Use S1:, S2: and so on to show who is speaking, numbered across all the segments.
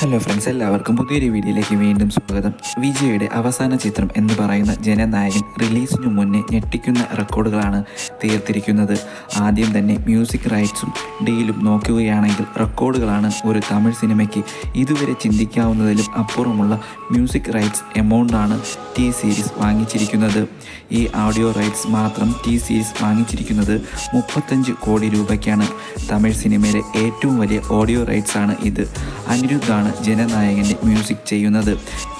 S1: Hello friends എല്ലാവർക്കും പുതിയൊരു വീഡിയോയിലേക്ക് വീണ്ടും സ്വാഗതം. വിജയുടെ അവസാന ചിത്രം എന്ന് പറയുന്ന ജനനായകൻ റിലീസിനു മുന്നേ ഞെട്ടിക്കുന്ന റെക്കോർഡുകളാണ് തീർത്തിരിക്കുന്നത്. ആദ്യം തന്നെ മ്യൂസിക് റൈറ്റ്സും ഡീലും നോക്കുകയാണെങ്കിൽ റെക്കോർഡുകളാണ് ഒരു തമിഴ് സിനിമയ്ക്ക് ഇതുവരെ ചിന്തിക്കാവുന്നതിലും അപ്പുറമുള്ള മ്യൂസിക് റൈറ്റ്സ് എമൗണ്ടാണ് ടി സീരീസ് വാങ്ങിച്ചിരിക്കുന്നത്. ഈ ഓഡിയോ റൈറ്റ്സ് മാത്രം ടി സീരീസ് വാങ്ങിച്ചിരിക്കുന്നത് മുപ്പത്തഞ്ച് കോടി രൂപയ്ക്കാണ്. തമിഴ് സിനിമയിലെ ഏറ്റവും വലിയ ഓഡിയോ റൈറ്റ്സ് ആണ് ഇത്. അനിരുദ്ധാണ് ജനനായകന്റെ മ്യൂസിക് ചെയ്യുന്നത്.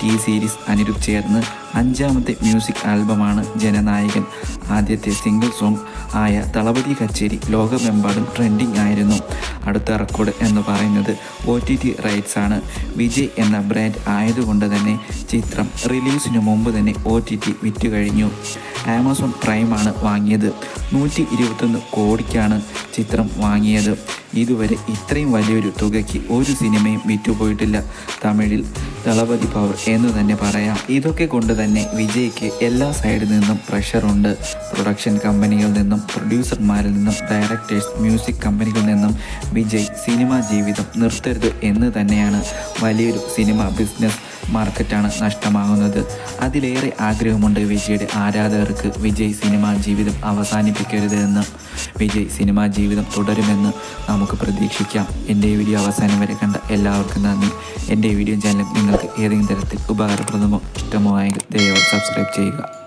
S1: ടി സീരീസ് അനിരുദ്ധ് ചേർന്ന് അഞ്ചാമത്തെ മ്യൂസിക് ആൽബമാണ് ജനനായകൻ. ആദ്യത്തെ സിംഗിൾ സോങ് ആയ തളപതി കച്ചേരി ലോകമെമ്പാടും ട്രെൻഡിങ് ആയിരുന്നു. അടുത്ത റെക്കോർഡ് എന്ന് പറയുന്നത് ഒ ടി ടി റൈറ്റ്സ് ആണ്. വിജയ് എന്ന ബ്രാൻഡ് ആയതുകൊണ്ട് തന്നെ ചിത്രം റിലീസിന് മുമ്പ് തന്നെ ഒ ടി ടി വിറ്റ് കഴിഞ്ഞു. ആമസോൺ പ്രൈമാണ് വാങ്ങിയത്. നൂറ്റി ഇരുപത്തൊന്ന് കോടിക്കാണ് ചിത്രം വാങ്ങിയത്. ഇതുവരെ ഇത്രയും വലിയൊരു തുകയ്ക്ക് ഒരു സിനിമയും വിറ്റുപോയിട്ടില്ല. തമിഴിൽ ദളപതി പവർ എന്ന് തന്നെ പറയാം. ഇതൊക്കെ കൊണ്ട് തന്നെ വിജയ്ക്ക് എല്ലാ സൈഡിൽ നിന്നും പ്രഷറുണ്ട് പ്രൊഡക്ഷൻ കമ്പനികളിൽ നിന്നും പ്രൊഡ്യൂസർമാരിൽ നിന്നും ഡയറക്ടേഴ്സ് മ്യൂസിക് കമ്പനികളിൽ നിന്നും വിജയ് സിനിമാ ജീവിതം നിർത്തരുത് എന്ന് തന്നെയാണ് വലിയൊരു സിനിമ ബിസിനസ് മാർക്കറ്റാണ് നഷ്ടമാകുന്നത്. അതിലേറെ ആഗ്രഹമുണ്ട് വിജയുടെ ആരാധകർക്ക് വിജയ് സിനിമാ ജീവിതം അവസാനിപ്പിക്കരുത് എന്ന്. വിജയ് സിനിമാ ജീവിതം തുടരുമെന്ന് നമുക്ക് പ്രതീക്ഷിക്കാം. എന്റെ വീഡിയോ അവസാനം വരെ കണ്ട എല്ലാവർക്കും നന്ദി. എന്റെ വീഡിയോ ചാനൽ നിങ്ങൾക്ക് ഏതെങ്കിലും തരത്തിൽ ഉപകാരപ്രദമോ ഇഷ്ടമോ ആയെങ്കിൽ ദയവായി സബ്സ്ക്രൈബ് ചെയ്യുക.